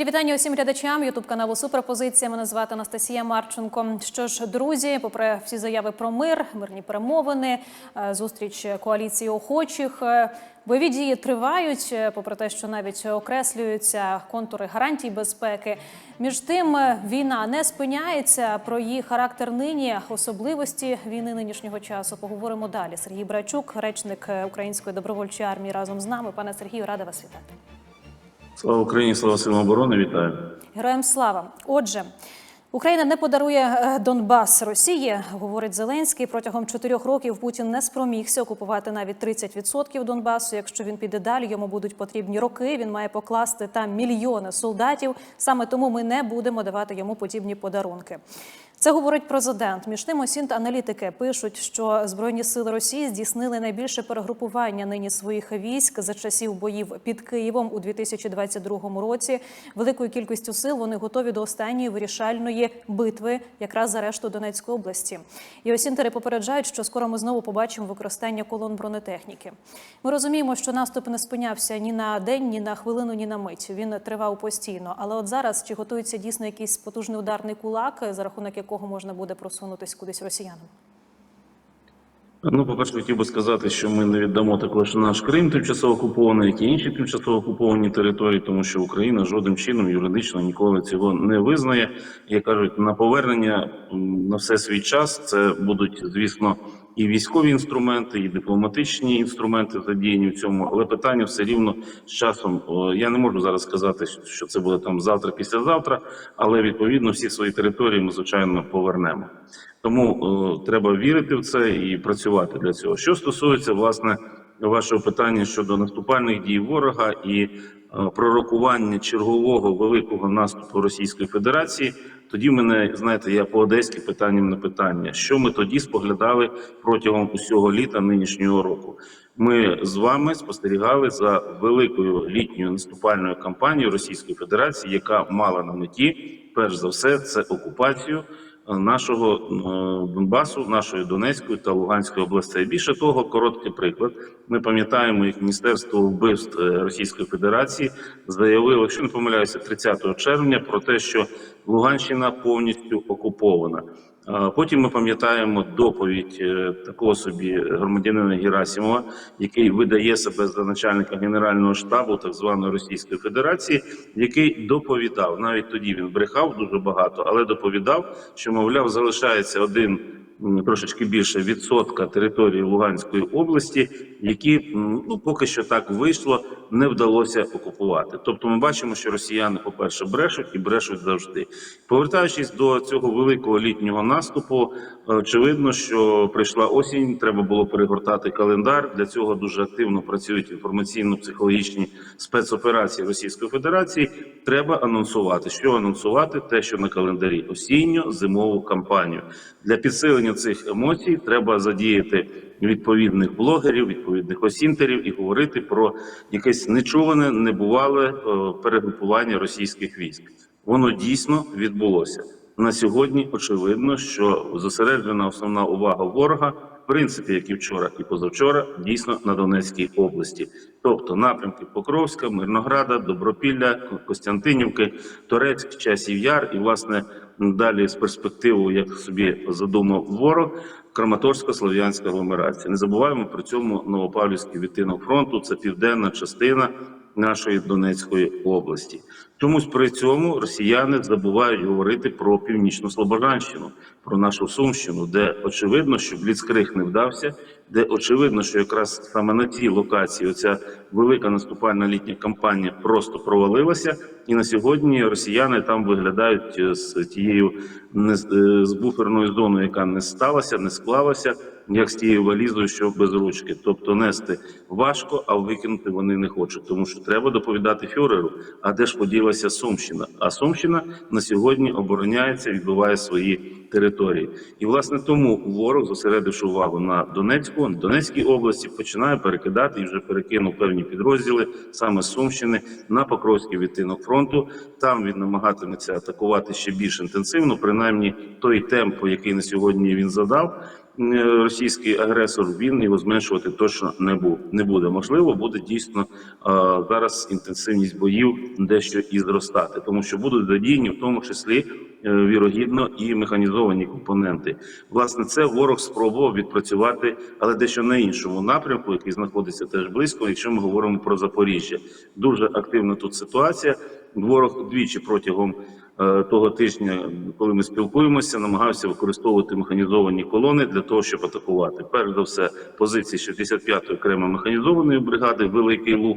Щирі вітання усім глядачам Ютуб каналу Суперпозиція. Мене звати Анастасія Марченко. Що ж, друзі, попри всі заяви про мир, мирні перемовини, е, зустріч коаліції охочих. е, Бойові дії тривають, е, попри те, що навіть окреслюються контури гарантій безпеки. Між тим, війна не спиняється. Про її характер нині, особливості війни нинішнього часу. Поговоримо далі. Сергій Брачук, речник Української добровольчої армії, разом з нами. Пане Сергію, рада вас вітати. Слава Україні, слава силам оборони, вітаю. Героям слава. Отже, Україна не подарує е, Донбас Росії, говорить Зеленський. Протягом чотирьох років Путін не спромігся окупувати навіть 30% Донбасу. Якщо він піде далі, йому будуть потрібні роки. Він має покласти там мільйони солдатів. Саме тому ми не будемо давати йому подібні подарунки. Це говорить президент. Між тим, осінт аналітики пишуть, що збройні сили Росії здійснили найбільше перегрупування нині своїх військ за часів боїв під Києвом у 2022 році. Великою кількістю сил вони готові до останньої вирішальної битви, якраз за решту Донецької області. І осінтери попереджають, що скоро ми знову побачимо використання колон бронетехніки. Ми розуміємо, що наступ не спинявся ні на день, ні на хвилину, ні на мить. Він тривав постійно. Але от зараз чи готується дійсно якийсь потужний ударний кулак, за рахунок якого можна буде просунутися кудись росіянам? Ну, по-перше, хотів би сказати, що ми не віддамо також наш Крим тимчасово окупований, як і інші тимчасово окуповані території, тому що Україна жодним чином юридично ніколи цього не визнає. Як кажуть, на повернення на все свій час це будуть, звісно, і військові інструменти, і дипломатичні інструменти задіяні в цьому, але питання все рівно з часом. Я не можу зараз сказати, що це буде там завтра, післязавтра, але відповідно всі свої території ми звичайно повернемо. Тому е, треба вірити в це і працювати для цього. Що стосується власне вашого питання щодо наступальних дій ворога і е, пророкування чергового великого наступу Російської Федерації, тоді мене знаєте, я по одеськи питанням на питання, що ми тоді споглядали протягом усього літа нинішнього року. Ми з вами спостерігали за великою літньою наступальною кампанією Російської Федерації, яка мала на меті перш за все це окупацію нашого е, Донбасу, нашої Донецької та Луганської областей. Більше того, короткий приклад. Ми пам'ятаємо, як Міністерство вбивств е, Російської Федерації заявило, якщо не помиляюся, 30 червня про те, що Луганщина повністю окупована. Потім ми пам'ятаємо доповідь е, такого собі громадянина Герасимова, який видає себе за начальника генерального штабу так званої Російської Федерації, який доповідав. Навіть тоді він брехав дуже багато, але доповідав, що мовляв залишається один трошечки більше відсотка території Луганської області, які ну поки що так вийшло, не вдалося окупувати. Тобто, ми бачимо, що росіяни, по перше, брешуть і брешуть завжди. Повертаючись до цього великого літнього наступу, очевидно, що прийшла осінь. Треба було перегортати календар. Для цього дуже активно працюють інформаційно-психологічні спецоперації Російської Федерації. Треба анонсувати. Що анонсувати? Те, що на календарі осінньо-зимову кампанію для підсилення цих емоцій треба задіяти відповідних блогерів, відповідних осінтерів і говорити про якесь нечуване, небувале е, перегрупування російських військ. Воно дійсно відбулося. На сьогодні очевидно, що зосереджена основна увага ворога, принципі, як і вчора, і позавчора, дійсно на Донецькій області, тобто напрямки Покровська, Мирнограда, Добропілля, Костянтинівки, Торецьк, Часів Яр, і власне далі з перспективою, як собі задумав ворог, Краматорсько-Слов'янська агломерація. Не забуваємо при цьому Новопавлівський відтинок фронту. Це південна частина нашої Донецької області. Чомусь при цьому росіяни забувають говорити про північну Слобожанщину, про нашу Сумщину, де очевидно, що Бліцкриг не вдався, де очевидно, що якраз саме на цій локації оця велика наступальна літня кампанія просто провалилася, і на сьогодні росіяни там виглядають е, з тією не з е, буферною зоною, яка не сталася, не склалася, як з тією валізою, що без ручки. Тобто нести важко, а викинути вони не хочуть, тому що треба доповідати фюреру. А де ж поділася Сумщина? А Сумщина на сьогодні обороняється, відбиває свої території. І власне тому ворог, зосередивши увагу на Донецьку, на Донецькій області, починає перекидати і вже перекинув певні підрозділи саме з Сумщини на Покровський відтинок фронту. Там він намагатиметься атакувати ще більш інтенсивно, принаймні той темп, який на сьогодні він задав. Е, російський агресор, він його зменшувати точно не був не буде. Можливо, буде дійсно е, зараз інтенсивність боїв дещо і зростати, тому що будуть задіяні в тому числі е, вірогідно і механізовані компоненти. Власне, це ворог спробував відпрацювати, але дещо на іншому напрямку, який знаходиться теж близько. Якщо ми говоримо про Запоріжжя, дуже активна тут ситуація. Ворог двічі протягом того тижня, коли ми спілкуємося, намагався використовувати механізовані колони для того, щоб атакувати. Перш за все, позиції 65-ї окремо механізованої бригади Великий Луг.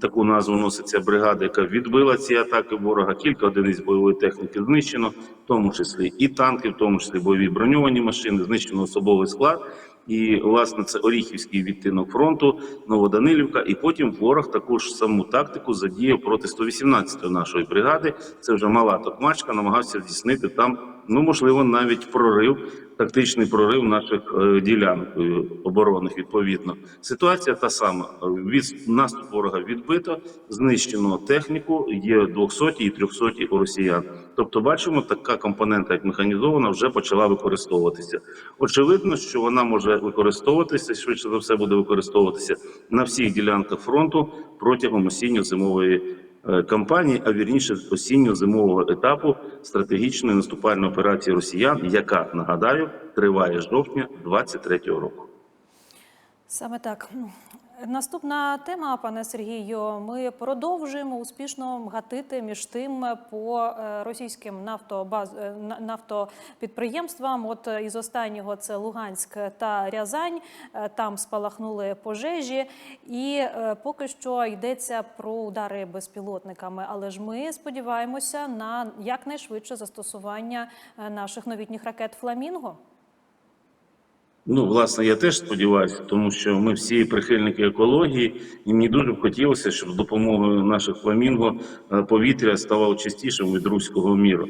Таку назву носить ця бригада, яка відбила ці атаки ворога. Кілька одиниць бойової техніки знищено, в тому числі і танки, в тому числі бойові броньовані машини, знищено особовий склад. І власне це Оріхівський відтинок фронту, Новоданилівка. І потім ворог таку ж саму тактику задіяв проти 118-ї нашої бригади. Це вже мала токмачка, намагався здійснити там. Ну можливо, навіть прорив, тактичний прорив наших е, ділянок е, оборонних. Відповідно, ситуація та сама. Від наступ ворога відбито, знищено техніку. Є 200 і 300 у росіян. Тобто, бачимо, така компонента, як механізована, вже почала використовуватися. Очевидно, що вона може використовуватися швидше за все буде використовуватися на всіх ділянках фронту протягом осінньо-зимової кампанії, а вірніше осінньо-зимового етапу стратегічної наступальної операції росіян, яка нагадаю триває жовтня 23-го року. Саме так. Наступна тема, пане Сергію. Ми продовжуємо успішно гатити між тим по е, російським нафтобаз... е, нафтопідприємствам. От е, із останнього це Луганськ та Рязань. Там спалахнули пожежі, і поки що йдеться про удари безпілотниками. Але ж ми сподіваємося на якнайшвидше застосування наших новітніх ракет Фламінго. Ну, власне, я теж сподіваюся, тому що ми всі прихильники екології, і мені дуже б хотілося, щоб з допомогою наших фламінго е, повітря ставало чистішим від руського міру.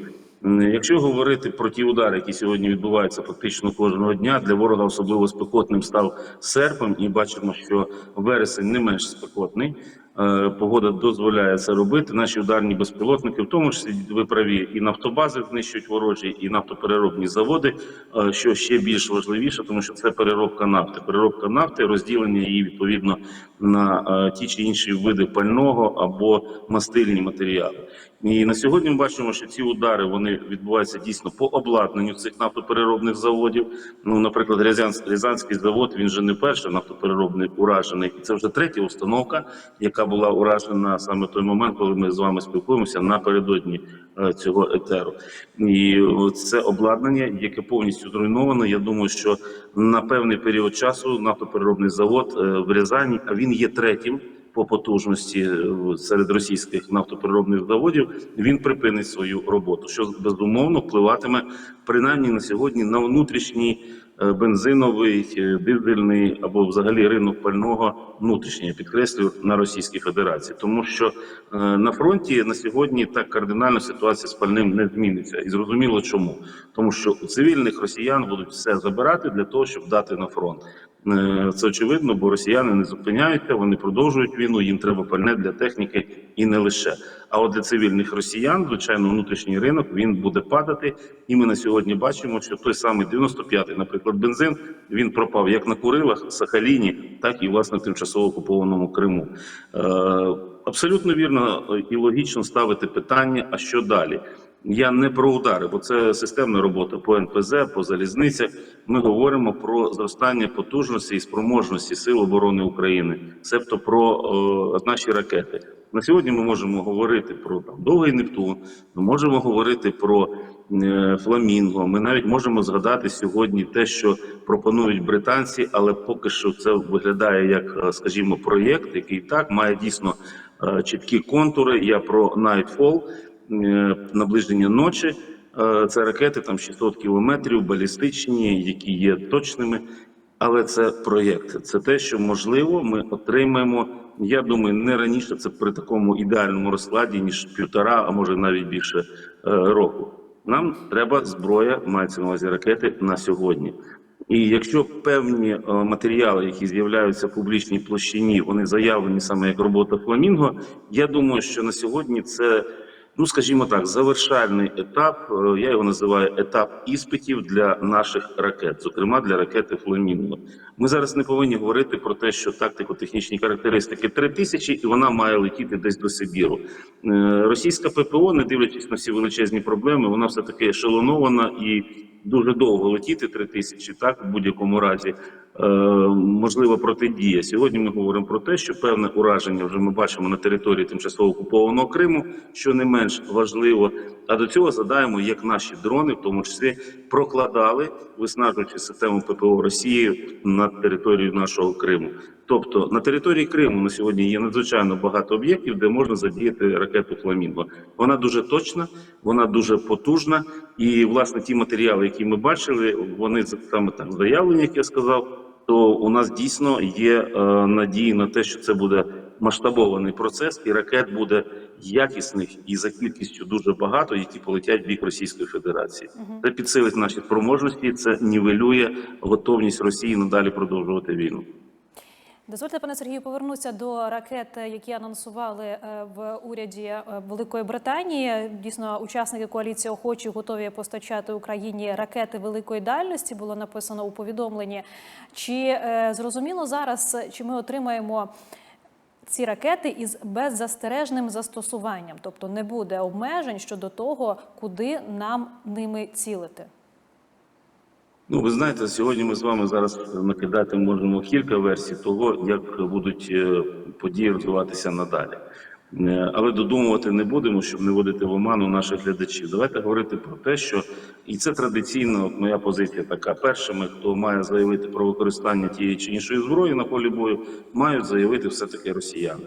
Якщо говорити про ті удари, які сьогодні відбуваються фактично кожного дня, для ворога особливо спекотним став серпень, і бачимо, що вересень не менш спекотний. Е, Погода дозволяє це робити. Наші ударні безпілотники, в тому числі ви праві, і нафтобази знищують ворожі, і нафтопереробні заводи. е, Що ще більш важливіше, тому що це переробка нафти. Переробка нафти, розділення її відповідно на е, ті чи інші види пального або мастильні матеріали. І на сьогодні ми бачимо, що ці удари вони відбуваються дійсно по обладнанню цих нафтопереробних заводів. Ну, наприклад, Рязанський, завод він же не перший нафтопереробний уражений, і це вже третя установка, яка була уражена саме той момент, коли ми з вами спілкуємося напередодні е, цього етеру. І це обладнання, яке повністю зруйновано. Я думаю, що на певний період часу нафтопереробний завод е, в Рязані, а він є третім по потужності е, серед російських нафтопереробних заводів, він припинить свою роботу, що безумовно впливатиме принаймні на сьогодні на внутрішній бензиновий, е, дизельний або взагалі ринок пального внутрішній, я підкреслюю, на Російській Федерації, тому що е, на фронті на сьогодні так кардинально ситуація з пальним не зміниться, і зрозуміло чому, тому що у цивільних росіян будуть все забирати для того, щоб дати на фронт. Е, Це очевидно, бо росіяни не зупиняються, вони продовжують війну. Їм треба пальне для техніки і не лише. А от для цивільних росіян, звичайно, внутрішній ринок він буде падати. І ми на сьогодні бачимо, що той самий 95-й, наприклад, бензин він пропав як на Курилах, Сахаліні, так і власне в тимчасово окупованому Криму. Е, Абсолютно вірно і логічно ставити питання: а що далі? Я не про удари, бо це системна робота по НПЗ, по залізницях. Ми говоримо про зростання потужності і спроможності Сил оборони України, себто про е, наші ракети. На сьогодні ми можемо говорити про там довгий Нептун, ми можемо говорити про е, фламінго. Ми навіть можемо згадати сьогодні те, що пропонують британці, але поки що це виглядає як, е, скажімо, проєкт, який так має дійсно е, чіткі контури. Я про Nightfall, наближення ночі. Е, Це ракети там 600 кілометрів, балістичні, які є точними. Але це проєкт. Це те, що можливо, ми отримаємо. Я думаю, не раніше це при такому ідеальному розкладі, ніж півтора, а може навіть більше е, року. Нам треба зброя, мається на увазі ракети на сьогодні. І якщо певні е, матеріали, які з'являються в публічній площині, вони заявлені саме як робота Фламінго, я думаю, що на сьогодні це ну скажімо так, завершальний етап. е, Я його називаю етап іспитів для наших ракет, зокрема для ракети Фламінго. Ми зараз не повинні говорити про те, що тактико-технічні характеристики 3000 і вона має летіти десь до Сибіру. Е, Російська ППО, не дивлячись на всі величезні проблеми, вона все таки ешелонована і дуже довго летіти 3000, так в будь-якому разі е, можлива протидія. Сьогодні ми говоримо про те, що певне ураження вже ми бачимо на території тимчасово окупованого Криму, що не менш важливо. А до цього задаємо, як наші дрони, в тому числі, прокладали, виснажуючи систему ППО Росії на територію нашого Криму. Тобто на території Криму на сьогодні є надзвичайно багато об'єктів, де можна задіяти ракету Фламінго. Вона дуже точна, вона дуже потужна, і власне ті матеріали, які ми бачили, вони саме так заявлені, як я сказав. То у нас дійсно є е, надії на те, що це буде масштабований процес, і ракет буде якісних і за кількістю дуже багато, які полетять в бік Російської Федерації. Це підсилить наші спроможності, це нівелює готовність Росії надалі продовжувати війну. Дозвольте, пане Сергію, повернутися до ракет, які анонсували е, в уряді е, Великої Британії. Дійсно, учасники коаліції охочі готові постачати Україні ракети великої дальності. Було написано у повідомленні. Чи е, зрозуміло зараз, чи ми отримаємо? Ці ракети із беззастережним застосуванням, тобто не буде обмежень щодо того, куди нам ними цілити. Ну, ви знаєте, сьогодні ми з вами зараз накидати можемо кілька версій того, як будуть е, події розвиватися надалі. Е, Але додумувати не будемо, щоб не вводити в оману наших глядачів. Давайте говорити про те, що і це традиційно моя позиція така. Першими, хто має заявити про використання тієї чи іншої зброї на полі бою, мають заявити все таки росіяни.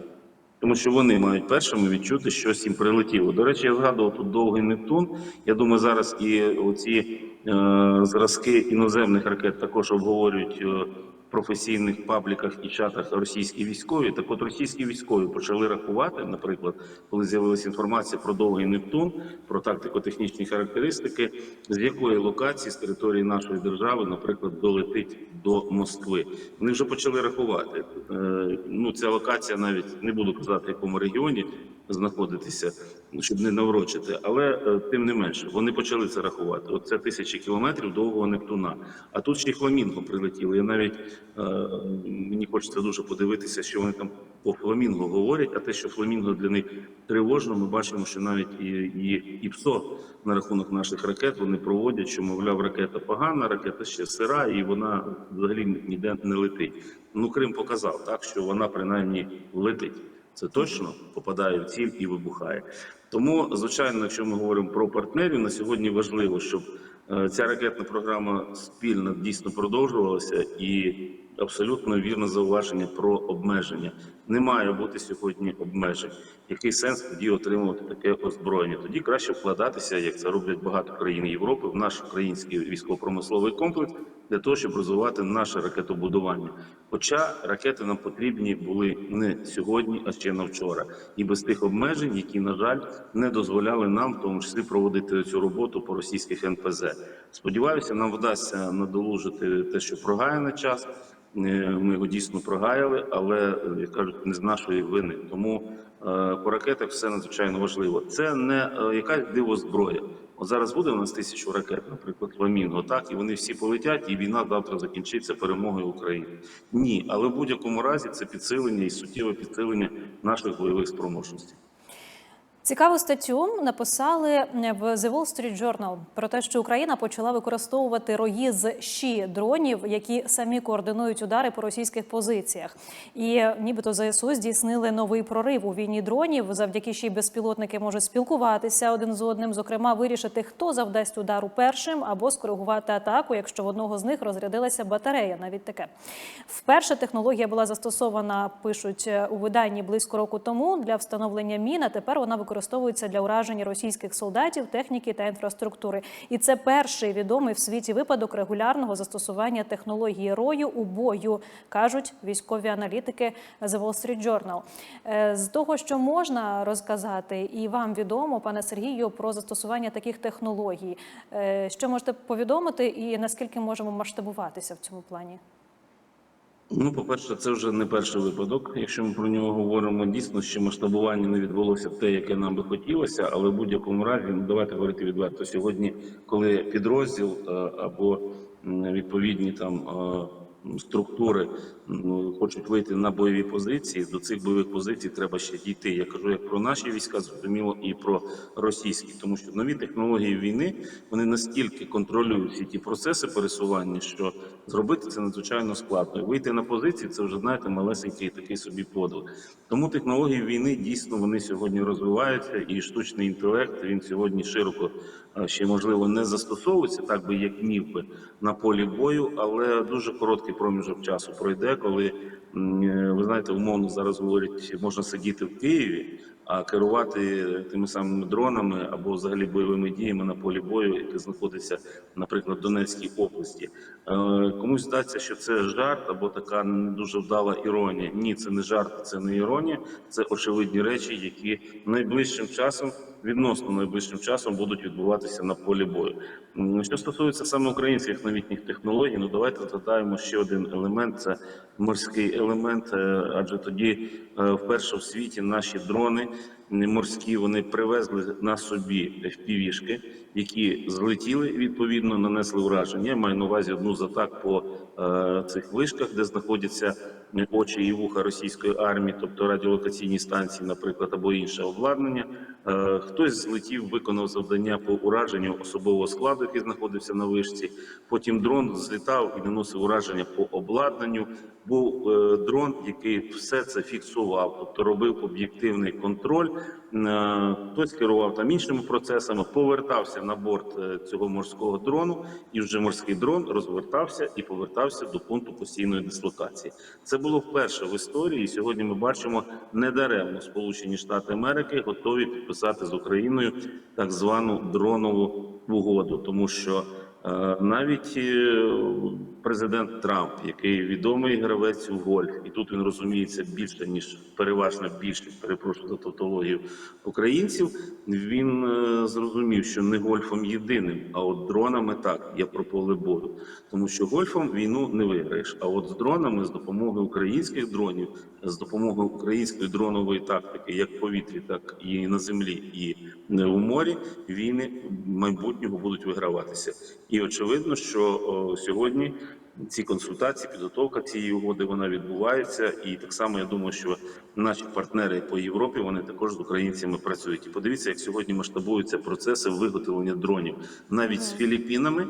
Тому що вони мають першими відчути, що щось їм прилетіло. До речі, я згадував тут довгий Нептун. Я думаю, зараз і оці е, зразки іноземних ракет також обговорюють е, професійних пабліках і чатах російські військові. Так от російські військові почали рахувати, наприклад, коли з'явилася інформація про довгий Нептун, про тактико-технічні характеристики, з якої локації з території нашої держави, наприклад, долетить до Москви. Вони вже почали рахувати. Е, ну, ця локація навіть не буду казати, в якому регіоні знаходитися, щоб не наврочити, але е, тим не менше вони почали це рахувати. От це тисячі кілометрів довгого Нептуна. А тут ще й фламінго прилетіло. Я навіть мені хочеться дуже подивитися, що вони там по фламінго говорять. А те, що фламінго для них тривожно, ми бачимо, що навіть і, і, і ПСО на рахунок наших ракет вони проводять, що мовляв, ракета погана, ракета ще сира, і вона взагалі ніде не летить. Ну Крим показав так, що вона принаймні летить. Це точно попадає в ціль і вибухає. Тому, звичайно, якщо ми говоримо про партнерів, на сьогодні важливо, щоб е, ця ракетна програма спільно дійсно продовжувалася і абсолютно вірне зауваження про обмеження. Не має бути сьогодні обмежень. Який сенс тоді отримувати таке озброєння? Тоді краще вкладатися, як це роблять багато країн Європи, в наш український військово-промисловий комплекс для того, щоб розвивати наше ракетобудування. Хоча ракети нам потрібні були не сьогодні, а ще на вчора, і без тих обмежень, які на жаль не дозволяли нам, в тому числі, проводити цю роботу по російських НПЗ. Сподіваюся, нам вдасться надолужити те, що прогаяний час. Е, Ми його дійсно прогаяли, але як кажуть, не з нашої вини. Тому е, по ракетах все надзвичайно важливо. Це не якась диво зброя. От зараз буде у нас тисячу ракет, наприклад, Ламінго, так і вони всі полетять, і війна завтра закінчиться перемогою України. Ні, але в будь-якому разі це підсилення і суттєве підсилення наших бойових спроможностей. Цікаву статтю написали в The Wall Street Journal про те, що Україна почала використовувати рої з щі дронів, які самі координують удари по російських позиціях. І нібито ЗСУ здійснили новий прорив у війні дронів. Завдяки щі безпілотники можуть спілкуватися один з одним, зокрема, вирішити, хто завдасть удару першим, або скоригувати атаку, якщо в одного з них розрядилася батарея. Навіть таке вперше технологія була застосована, пишуть у виданні близько року тому для встановлення мін. а Тепер вона використовується для ураження російських солдатів, техніки та інфраструктури. І це перший відомий в світі випадок регулярного застосування технології рою у бою, кажуть військові аналітики The Wall Street Journal. Е, З того, що можна розказати, і вам відомо, пане Сергію, про застосування таких технологій. Е, Що можете повідомити, і наскільки можемо масштабуватися в цьому плані? Ну, по-перше, це вже не перший випадок. Якщо ми про нього говоримо, дійсно ще масштабування не відбулося те, яке нам би хотілося, але в будь-якому разі, ну давайте говорити відверто. Сьогодні, коли підрозділ е, або відповідні там е, структури ну, хочуть вийти на бойові позиції, до цих бойових позицій треба ще дійти. Я кажу як про наші війська, зрозуміло, і про російські, тому що нові технології війни вони настільки контролюють всі ті процеси пересування, що зробити це надзвичайно складно. І Вийти на позиції це вже знаєте малесенький такий собі подвиг. Тому технології війни дійсно вони сьогодні розвиваються, і штучний інтелект він сьогодні широко ще можливо не застосовується, так би як міг би на полі бою, але дуже короткий проміжок часу пройде, коли е, ви знаєте, умовно зараз говорять, можна сидіти в Києві. А керувати тими самими дронами або взагалі бойовими діями на полі бою, яке знаходиться, наприклад, в Донецькій області, Е, комусь здається, що це жарт або така не дуже вдала іронія. Ні, це не жарт, це не іронія, це очевидні речі, які найближчим часом, відносно найближчим часом, будуть відбуватися на полі бою. Що стосується саме українських новітніх технологій, ну давайте згадаємо ще один елемент: це морський елемент, е, адже тоді е, вперше в світі наші дрони морські вони привезли на собі FPV-шки, які злетіли відповідно, нанесли ураження. Я маю на увазі одну з атак по е, цих вишках, де знаходяться очі і вуха російської армії, тобто радіолокаційні станції, наприклад, або інше обладнання. Е, хтось злетів, виконав завдання по ураженню особового складу, який знаходився на вишці. Потім дрон злітав і наносив ураження по обладнанню. Був е, дрон, який все це фіксував, тобто робив об'єктивний контроль. Е, Хтось керував там іншими процесами, повертався на борт е, цього морського дрону, і вже морський дрон розвертався і повертався до пункту постійної дислокації. Це було вперше в історії. і Сьогодні ми бачимо недаремно Сполучені Штати Америки готові підписати з Україною так звану дронову угоду, тому що Навіть е, президент Трамп, який відомий гравець у гольф, і тут він розуміється більше ніж переважна більшість, перепрошую за тавтологію українців. Він е, зрозумів, що не гольфом єдиним, а от дронами так. Я про поле бою, тому що гольфом війну не виграєш. А от з дронами, з допомогою українських дронів, з допомогою української дронової тактики, як в повітрі, так і на землі, і е, у морі, війни майбутнього будуть виграватися. І очевидно, що о, сьогодні ці консультації, підготовка цієї угоди вона відбувається. І так само я думаю, що наші партнери по Європі вони також з українцями працюють. І подивіться, як сьогодні масштабуються процеси виготовлення дронів навіть з Філіппінами.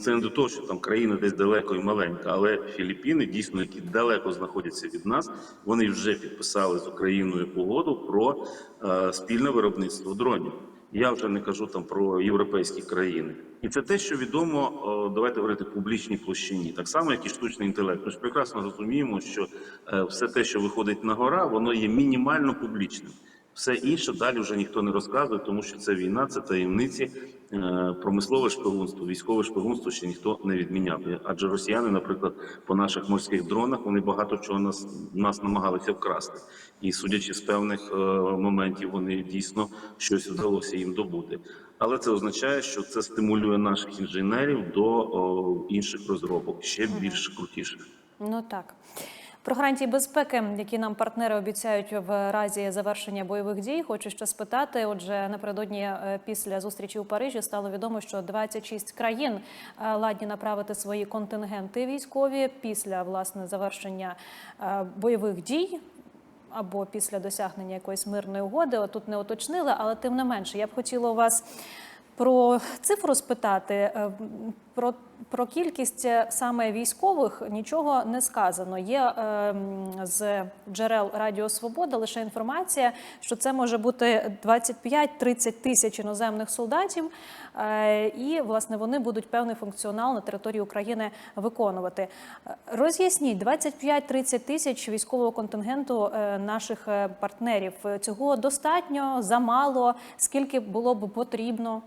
Це не до того, що там країна десь далеко і маленька, але Філіппіни дійсно, які далеко знаходяться від нас, вони вже підписали з Україною угоду про е, спільне виробництво дронів. Я вже не кажу там про європейські країни, і це те, що відомо. о, Давайте говорити публічній площині, так само, як і штучний інтелект. Ми ж прекрасно розуміємо, що е, все те, що виходить на гора, воно є мінімально публічним. Все інше далі вже ніхто не розказує, тому що це війна, це таємниці, промислове шпигунство, військове шпигунство ще ніхто не відміняв. Адже росіяни, наприклад, по наших морських дронах вони багато чого нас, нас намагалися вкрасти. І судячи з певних е, моментів, вони дійсно щось вдалося їм добути. Але це означає, що це стимулює наших інженерів до о, інших розробок, ще більш крутіших. Ну так. Про гарантії безпеки, які нам партнери обіцяють в разі завершення бойових дій, хочу ще спитати. Отже, напередодні е, після зустрічі у Парижі стало відомо, що 26 країн е, ладні направити свої контингенти військові після власне завершення е, бойових дій. Або після досягнення якоїсь мирної угоди, тут не уточнили, але тим не менше, я б хотіла у вас про цифру спитати. Про, про кількість е, саме військових нічого не сказано. Є е, з джерел Радіо Свобода лише інформація, що це може бути 25-30 тисяч іноземних солдатів, е, і власне вони будуть певний функціонал на території України виконувати. Е, Роз'ясніть 25-30 тисяч військового контингенту е, наших партнерів. Цього достатньо, замало, скільки було б потрібно.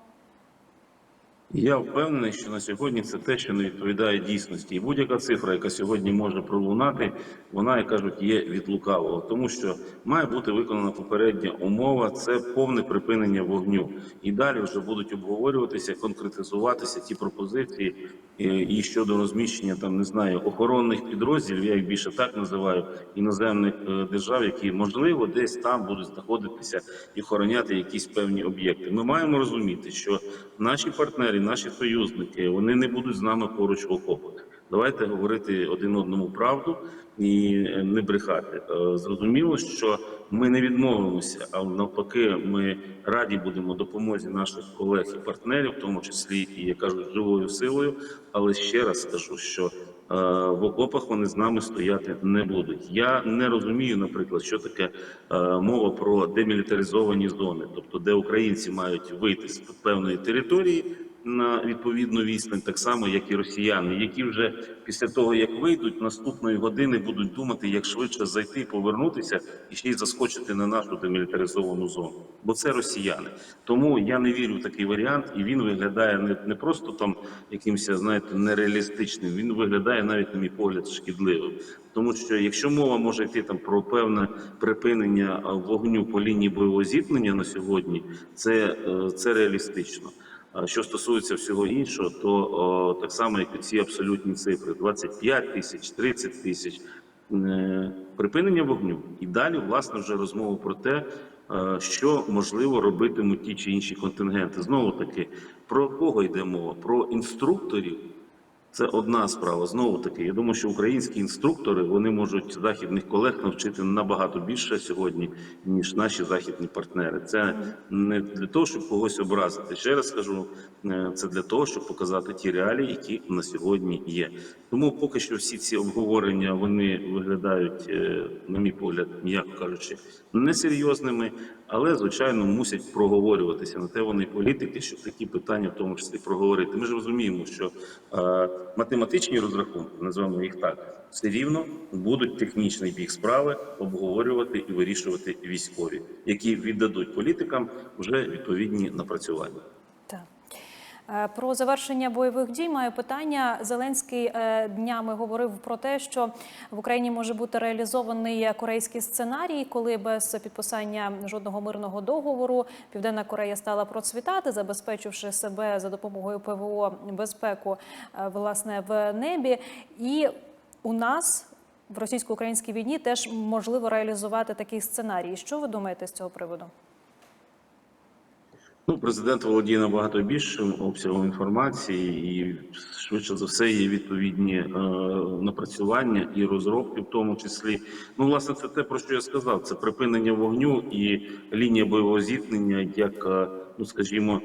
Я впевнений, що на сьогодні це те, що не відповідає дійсності. І будь-яка цифра, яка сьогодні може пролунати, вона, як кажуть, є від лукавого, тому що має бути виконана попередня умова це повне припинення вогню. І далі вже будуть обговорюватися, конкретизуватися ті пропозиції е, і щодо розміщення там не знаю охоронних підрозділів. Я їх більше так називаю іноземних е, держав, які можливо десь там будуть знаходитися і охороняти якісь певні об'єкти. Ми маємо розуміти, що наші партнери, наші союзники, вони не будуть з нами поруч в окопах. Давайте говорити один одному правду і не брехати. Е, Зрозуміло, що ми не відмовимося, а навпаки, ми раді будемо допомозі наших колег і партнерів, в тому числі і як кажуть, живою силою. Але ще раз скажу, що е, в окопах вони з нами стояти не будуть. Я не розумію, наприклад, що таке е, мова про демілітаризовані зони, тобто де українці мають вийти з певної території на відповідну відстань, так само як і росіяни, які вже після того як вийдуть наступної години будуть думати, як швидше зайти, повернутися і ще й заскочити на нашу демілітаризовану зону. Бо це росіяни. Тому я не вірю в такий варіант, і він виглядає не, не просто там якимось, знаєте, нереалістичним. Він виглядає навіть, на мій погляд, шкідливим. Тому що якщо мова може йти там про певне припинення вогню по лінії бойового зіткнення на сьогодні, це, е, це реалістично. Що стосується всього іншого, то о, так само, як і ці абсолютні цифри: 25 тисяч, 30 тисяч е, припинення вогню. І далі, власне, вже розмова про те, е, що можливо робитимуть ті чи інші контингенти. Знову таки, про кого йде мова? Про інструкторів. Це одна справа. Знову таки, я думаю, що українські інструктори вони можуть західних колег навчити набагато більше сьогодні, ніж наші західні партнери. Це не для того, щоб когось образити. Ще раз скажу, е, це для того, щоб показати ті реалії, які на сьогодні є. Тому поки що всі ці обговорення вони виглядають, е, на мій погляд, м'яко кажучи, несерйозними, але звичайно мусять проговорюватися на те вони політики, щоб такі питання в тому числі проговорити. Ми ж розуміємо, що е, математичні розрахунки, називаємо їх так, все рівно будуть технічний бік справи обговорювати і вирішувати військові, які віддадуть політикам вже відповідні напрацювання. Е, Про завершення бойових дій маю питання. Зеленський е, днями говорив про те, що в Україні може бути реалізований корейський сценарій, коли без підписання жодного мирного договору Південна Корея стала процвітати, забезпечивши себе за допомогою ПВО безпеку е, власне в небі. І у нас в російсько-українській війні теж можливо реалізувати такий сценарій. Що ви думаєте з цього приводу? Ну, президент володіє набагато більшим обсягом інформації, і швидше за все є відповідні е, напрацювання і розробки, в тому числі. Ну, власне, це те, про що я сказав: це припинення вогню і лінія бойового зіткнення, як е, ну скажімо,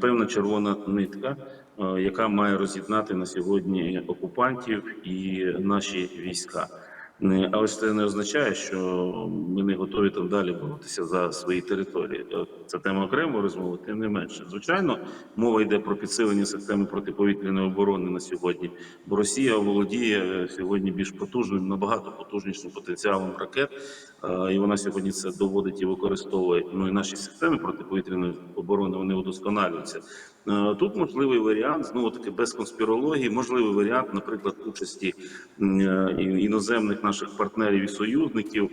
певна червона нитка, е, яка має роз'єднати на сьогодні окупантів і наші війська. Але ж це не означає, що ми не готові там далі боротися за свої території. Е, Це тема окремої розмови, тим не менше. Звичайно, мова йде про підсилення системи протиповітряної оборони на сьогодні, бо Росія володіє е, сьогодні більш потужним, набагато потужнішим потенціалом ракет, і вона сьогодні це доводить і використовує. Ну і наші системи протиповітряної оборони вони удосконалюються. Тут можливий варіант знову таки без конспірології, можливий варіант, наприклад, участі іноземних наших партнерів і союзників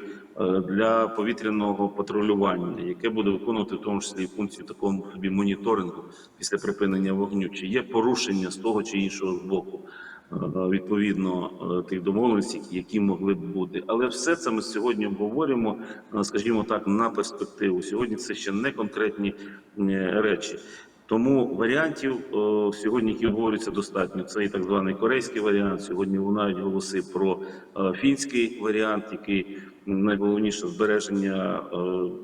для повітряного патрулювання, яке буде виконувати в тому числі функцію такого собі моніторингу після припинення вогню, чи є порушення з того чи іншого боку. Е, Відповідно е, тих домовленостей, які могли б бути, але все це ми сьогодні обговорюємо, е, скажімо так, на перспективу. Сьогодні це ще не конкретні речі. Тому варіантів сьогодні, які обговорюються, достатньо. Це і так званий корейський варіант. Сьогодні лунають голоси про фінський варіант, який найголовніше збереження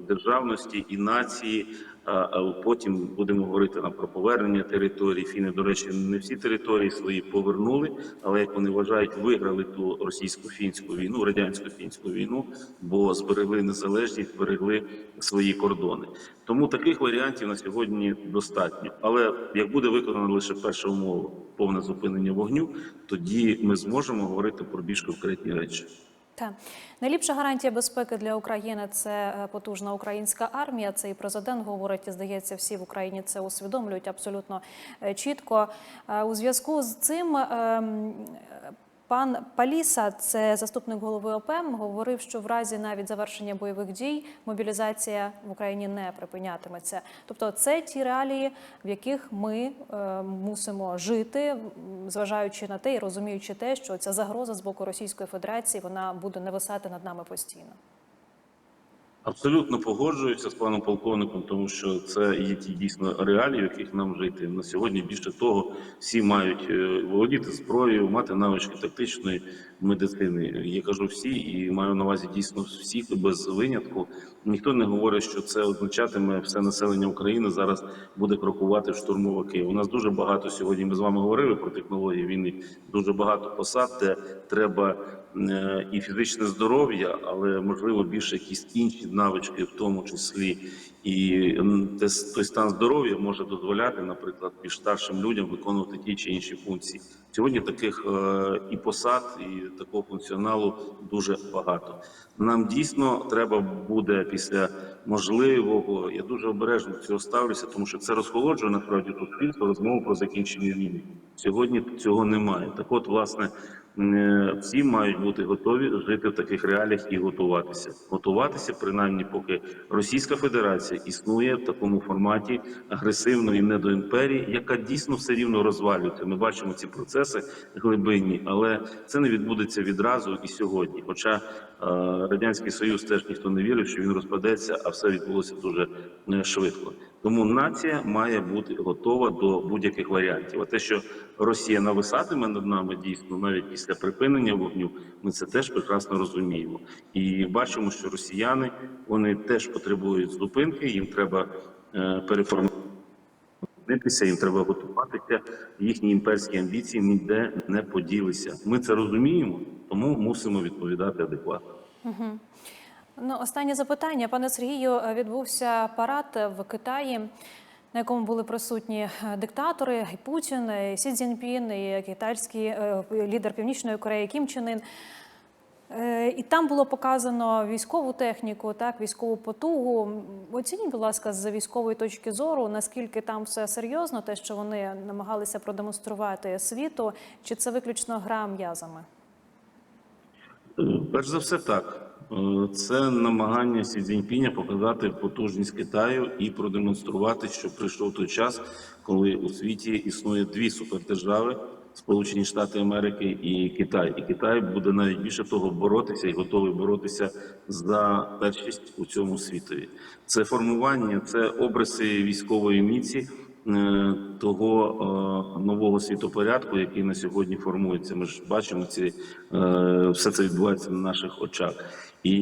державності і нації. А, потім будемо говорити нам про повернення територій. Фіни, до речі, не всі території свої повернули, але як вони вважають, виграли ту російсько-фінську війну, радянсько-фінську війну, бо зберегли незалежність, зберегли свої кордони. Тому таких варіантів на сьогодні достатньо. Але як буде виконана лише перша умова повне зупинення вогню, тоді ми зможемо говорити про більш конкретні речі. Та найліпша гарантія безпеки для України це е, потужна українська армія. Це і президент говорить, і здається, всі в Україні це усвідомлюють абсолютно е, чітко. Е, У зв'язку з цим. Пан Паліса, це заступник голови ОПЕМ, говорив, що в разі навіть завершення бойових дій мобілізація в Україні не припинятиметься. Тобто, це ті реалії, в яких ми е, мусимо жити, зважаючи на те і розуміючи те, що ця загроза з боку Російської Федерації вона буде нависати над нами постійно. Абсолютно погоджуюся з паном полковником, тому що це є ті дійсно реалії, в яких нам жити. На сьогодні більше того, всі мають е, володіти зброєю, мати навички тактичної медицини. Я кажу всі, і маю на увазі дійсно всіх без винятку. Ніхто не говорить, що це означатиме все населення України зараз буде крокувати в штурмовики. У нас дуже багато сьогодні. Ми з вами говорили про технології війни. Дуже багато посад, де треба і фізичне здоров'я, але можливо більше якісь інші навички, в тому числі і те той стан здоров'я може дозволяти, наприклад, більш старшим людям виконувати ті чи інші функції. Сьогодні таких е, і посад, і такого функціоналу дуже багато. Нам дійсно треба буде після можливого. Я дуже обережно цього ставлюся, тому що це розхолоджує насправді суспільство розмову про закінчення війни. Сьогодні цього немає. Так, от, власне, е, всі мають бути готові жити в таких реаліях і готуватися. Готуватися, принаймні, поки Російська Федерація існує в такому форматі агресивної недоімперії, яка дійсно все рівно розвалюється. Ми бачимо ці процеси глибинні, але це не відбудеться відразу і сьогодні. Хоча е, радянський союз теж ніхто не вірив, що він розпадеться, а все відбулося дуже е, швидко. Тому нація має бути готова до будь-яких варіантів. А те, що Росія нависатиме над нами дійсно, навіть після припинення вогню, ми це теж прекрасно розуміємо. І бачимо, що росіяни вони теж потребують зупинки, їм треба е, переформуватися, їм треба готуватися. Їхні імперські амбіції ніде не поділися. Ми це розуміємо, тому мусимо відповідати адекватно. Ну, останнє запитання, пане Сергію, е, відбувся парад в Китаї, на якому були присутні е, диктатори і Путін, і Сі Цзіньпін, і китайський е, лідер Північної Кореї Кім Чен Ін. І там було показано військову техніку, так, військову потугу. Оцініть, будь ласка, з військової точки зору, наскільки там все серйозно, те, що вони намагалися продемонструвати світу, чи це виключно гра м'язами? Перш за все, так. Е, Це намагання Сі Цзіньпіня показати потужність Китаю і продемонструвати, що прийшов той час, коли у світі існує дві супердержави Сполучені Штати Америки і Китай. І Китай буде навіть більше того боротися і готовий боротися за першість у цьому світові. Це формування, це обриси військової міці того е, нового світопорядку, який на сьогодні формується. Ми ж бачимо ці е, все це відбувається на наших очах. І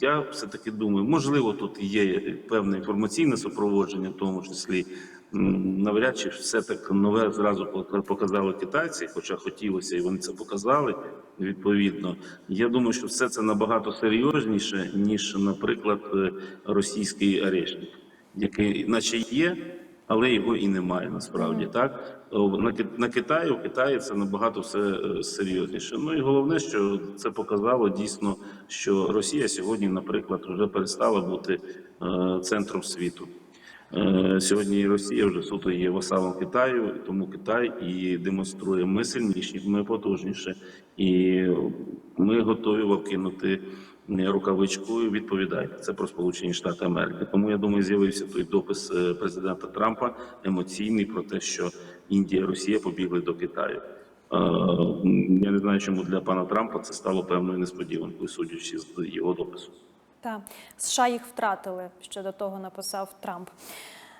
я все таки думаю, можливо, тут є певне інформаційне супроводження, в тому числі. Навряд чи все так нове зразу показали китайці, хоча хотілося, і вони це показали відповідно. Я думаю, що все це набагато серйозніше, ніж, наприклад, е, російський арешник, який, наче є, але його і немає насправді. Так на на Китаї, у Китаї це набагато все е, серйозніше. Ну і головне, що це показало дійсно, що Росія сьогодні, наприклад, вже перестала бути е, центром світу. Е, Сьогодні Росія вже суто є васалом Китаю, тому Китай і демонструє ми сильніші, ми потужніше, і ми готові вкинути рукавичку і відповідати. Це про Сполучені Штати Америки. Тому я думаю, з'явився той допис е, президента Трампа емоційний про те, що Індія і Росія побігли до Китаю. Е, Я не знаю, чому для пана Трампа це стало певною несподіванкою, судячи з його допису. Так, США їх втратили, ще до того написав Трамп.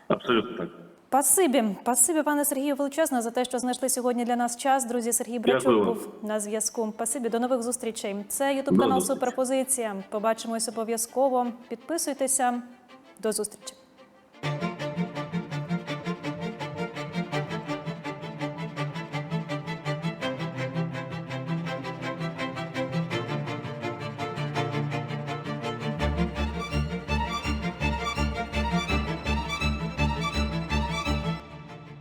Абсолютно так. Пасибі, пасибі, пане Сергію, величезно за те, що знайшли сьогодні для нас час. Друзі, Сергій Бричук був на зв'язку. Пасибі, до нових зустрічей. Це Ютуб канал. Суперпозиція. Побачимось обов'язково. Підписуйтеся. До зустрічі.